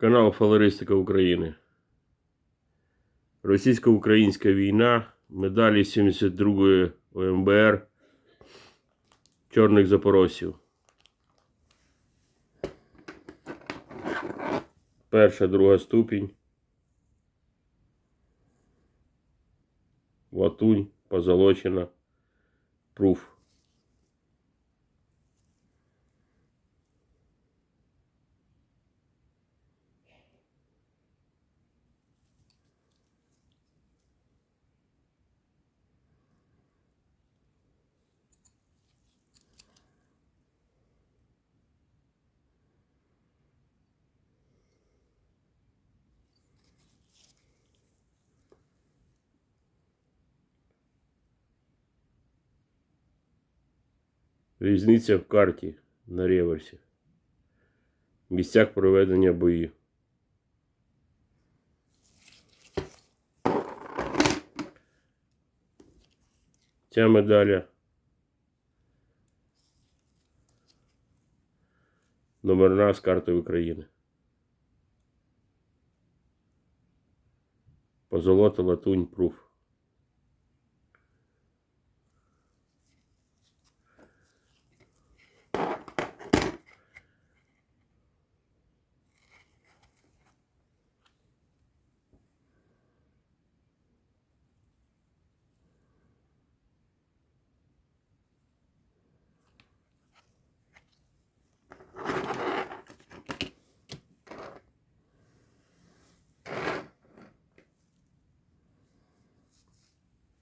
Канал Фалеристика України. Російсько-українська війна. Медалі 72-ї ОМБР Чорних Запорожців. Перша, друга ступінь. Латунь, позолочена, пруф. Різниця в карті на реверсі. Місцях проведення боїв. Ця медаля номерна з карти України. Позолота латунь пруф.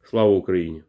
Слава Україні!